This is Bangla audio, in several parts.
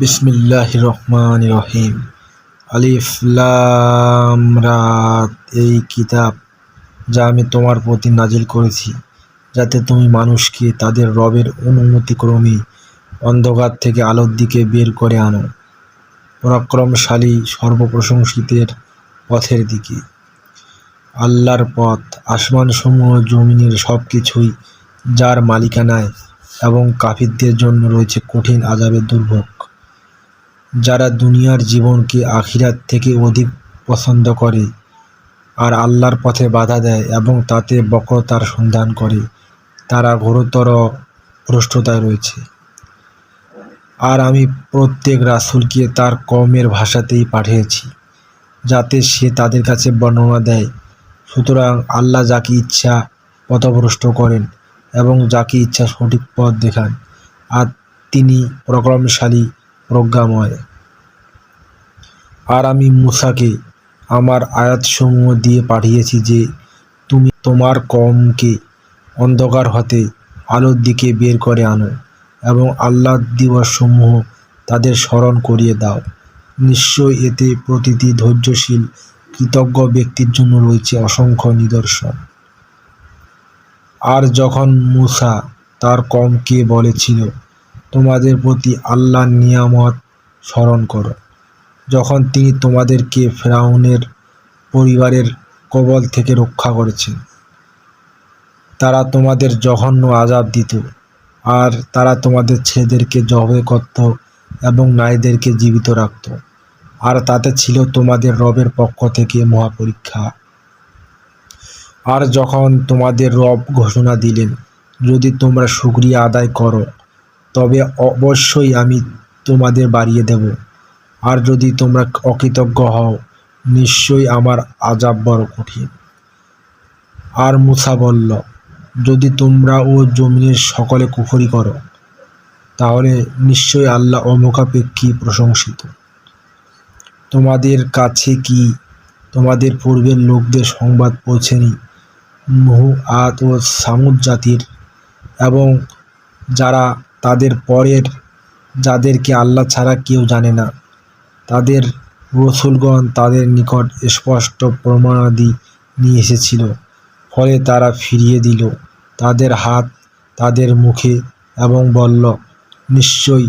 বিসমিল্লাহ রহমান রহিম আলিফ লাম রাত এই কিতাব যা আমি তোমার প্রতি নাজিল করেছি, যাতে তুমি মানুষকে তাদের রবের অনুমতিক্রমে অন্ধকার থেকে আলোর দিকে বের করে আনো, পরাক্রমশালী সর্বপ্রশংসিতের পথের দিকে। আল্লাহর পথ, আসমানসমূহ, জমিনের সব কিছুই যার মালিকানায় এবং কাফিরদের জন্য রয়েছে কঠিন আজাবের দুর্ভোগ। যারা দুনিয়ার জীবনকে আখিরাত থেকে অধিক পছন্দ করে আর আল্লাহর পথে বাধা দেয় এবং তাতে বক্রতার সন্ধান করে, তারা ঘোরতর ভ্রষ্টতায় রয়েছে। আর আমি প্রত্যেক রাসুলকে তার কওমের ভাষাতেই পাঠিয়েছি, যাতে সে তাদের কাছে বর্ণনা দেয়। সুতরাং আল্লাহ যাকে ইচ্ছা পথভ্রষ্ট করেন এবং যাকে ইচ্ছা সঠিক পথ দেখান, আর তিনি প্রকরমশালী প্রজ্ঞাময়। আর আমি মুসাকে আমার আয়াতসমূহ দিয়ে পাঠিয়েছি যে তুমি তোমার কমকে অন্ধকার হতে আলোর দিকে বের করে আনো এবং আল্লাহ দিবসসমূহ তাদের স্মরণ করিয়ে দাও। নিশ্চয় এতে প্রতিটি ধৈর্যশীল, কৃতজ্ঞ ব্যক্তির জন্য রয়েছে অসংখ্য নিদর্শন। আর যখন মুসা তার কমকে বলেছিল তোমাদের প্রতি আল্লাহর নিয়ামত স্মরণ করো। যখন তিনি তোমাদেরকে ফেরাউনের পরিবারের কবল থেকে রক্ষা করেছেন, তারা তোমাদের জঘন্য আজাব দিত আর তারা তোমাদের ছেলেদেরকে জবে করত এবং নারীদেরকে জীবিত রাখত। আর তাতে ছিল তোমাদের রবের পক্ষ থেকে মহাপরীক্ষা। আর যখন তোমাদের রব ঘোষণা দিলেন, যদি তোমরা শুকরিয়া আদায় করো তবে অবশ্যই আমি তোমাদের বাড়িয়ে দেব। আর যদি তোমরা অকৃতজ্ঞ হও, নিশ্চয়ই আমার আজাব বড় কঠিন। আর মুসা বলল, যদি তোমরা ও জমিনের সকলে কুফরি করো, তাহলে নিশ্চয়ই আল্লাহ অমুখাপেক্ষী প্রশংসিত। তোমাদের কাছে কি তোমাদের পূর্বের লোকদের সংবাদ পৌঁছেনি? নুহু আত ও সামুদ জাতির এবং যারা তাদের পরের, যাদেরকে আল্লাহ ছাড়া কেউ জানে না। তাদের রসুলগণ তাদের নিকট স্পষ্ট প্রমাণাদি নিয়ে এসেছিল। ফলে তারা ফিরিয়ে দিল। তাদের হাত তাদের মুখে এবং বলল, নিশ্চয়ই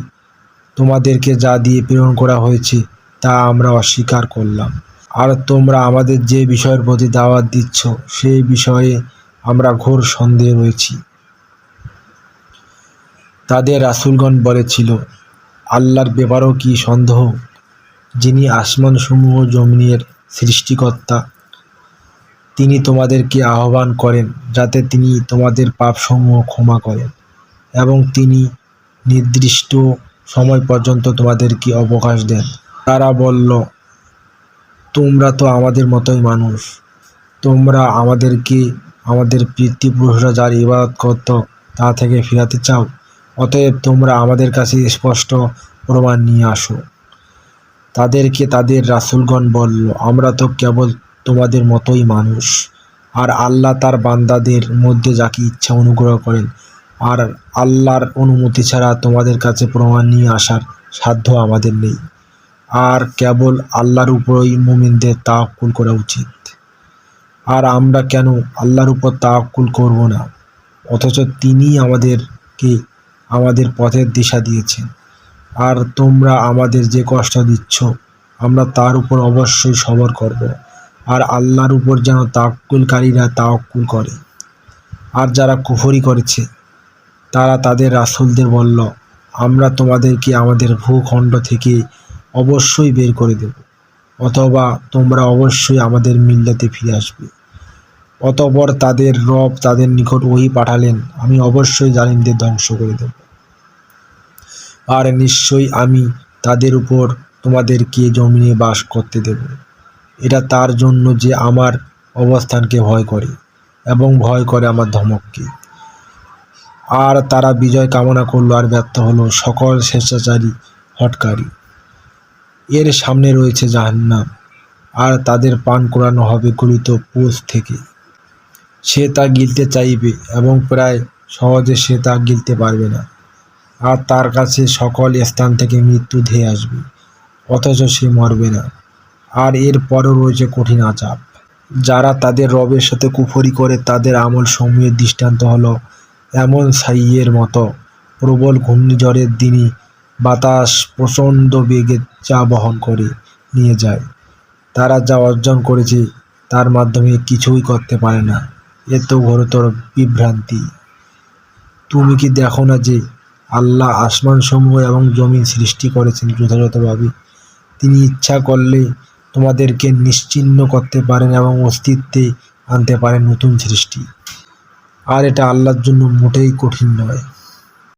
তোমাদেরকে যা দিয়ে প্রেরণ করা হয়েছে, তা আমরা অস্বীকার করলাম। আর তোমরা আমাদের যে বিষয়ের প্রতি দাওয়াত দিচ্ছ, সেই বিষয়ে আমরা ঘোর সন্দেহে রয়েছি। তাদের রাসূলগণ বলেছিল, আল্লাহর ব্যাপারেও কি সন্দেহ? যিনি আসমানসমূহ জমিনের সৃষ্টিকর্তা, তিনি তোমাদেরকে আহ্বান করেন যাতে তিনি তোমাদের পাপসমূহ ক্ষমা করেন এবং তিনি নির্দিষ্ট সময় পর্যন্ত তোমাদেরকে অবকাশ দেন। তারা বলল, তোমরা তো আমাদের মতোই মানুষ। তোমরা আমাদেরকে, আমাদের পিতৃপুরুষরা যার ইবাদত করত তা থেকে ফিরাতে চাও? অতএব তোমরা আমাদের কাছে স্পষ্ট প্রমাণ নিয়ে আসো। তাদেরকে তাদের রাসূলগণ বলল, আমরা তো কেবল তোমাদের মতোই মানুষ, আর আল্লাহ তার বান্দাদের মধ্যে যাকে ইচ্ছা অনুগ্রহ করেন, আর আল্লাহর অনুমতি ছাড়া তোমাদের কাছে প্রমাণ নিয়ে আসার সাধ্য আমাদের নেই। আর কেবল আল্লাহর উপরই মুমিনদের তাওয়াক্কুল করা উচিত। আর আমরা কেন আল্লাহর উপর তাওয়াক্কুল করব না? অথচ তিনি আমাদেরকে আমাদের পথের দিশা দিয়েছেন আর তোমরা আমাদের যে কষ্ট দিচ্ছ, আমরা তার উপর অবশ্যই সবর করব। আর আল্লাহর উপর যেন তাওয়াক্কুলকারীরা তাওয়াক্কুল করে। আর যারা কুফরি করেছে, তারা তাদের রাসূলদের বলল, আমরা তোমাদেরকে আমাদের ভূখণ্ড থেকে অবশ্যই বের করে দেব। অথবা তোমরা অবশ্যই আমাদের মিল্লাতে ফিরে আসবে। অতঃপর তাদের রব তাদের নিকট ওহি পাঠালেন। আমি অবশ্যই জালিমদের ধ্বংস করে দেব। আর নিশ্চয়ই আমি তাদের উপর তোমাদেরকে জমিনে বাস করতে দেব। এটা তার জন্য যে আমার অবস্থানকে ভয় করে এবং ভয় করে আমার ধমককে। আর তারা বিজয় কামনা করল আর ব্যর্থ হলো সকল স্বেচ্ছাচারী হটকারী। এর সামনে রয়েছে জাহান্নাম। আর তাদের পান করানো হবে গলিত পোষ থেকে। সে তা গিলতে চাইবে এবং প্রায় সহজে সে তা গিলতে পারবে না। আর তার কাছে সকল স্থান থেকে মৃত্যু ধেয়ে আসবে, অথচ সে মরবে না। আর এর পরও রয়েছে কঠিন আচাপ যারা তাদের রবের সাথে কুফরি করে, তাদের আমল সমূহের দৃষ্টান্ত হলো এমন সাইয়ের মতো। প্রবল ঘূর্ণিঝড়ের দিনই বাতাস প্রচণ্ড বেগে চা বহন করে নিয়ে যায়। তারা যা অর্জন করেছে, তার মাধ্যমে কিছুই করতে পারে না। এ তো ঘোরতর বিভ্রান্তি। তুমি কি দেখো না যে আল্লাহ আসমান সমূহ এবং জমিন সৃষ্টি করেছেন যথাযথভাবে? তিনি ইচ্ছা করলে তোমাদেরকে নিশ্চিন্ন করতে পারেন এবং অস্তিত্বে আনতে পারেন নতুন সৃষ্টি। আর এটা আল্লাহর জন্য মোটেই কঠিন নয়।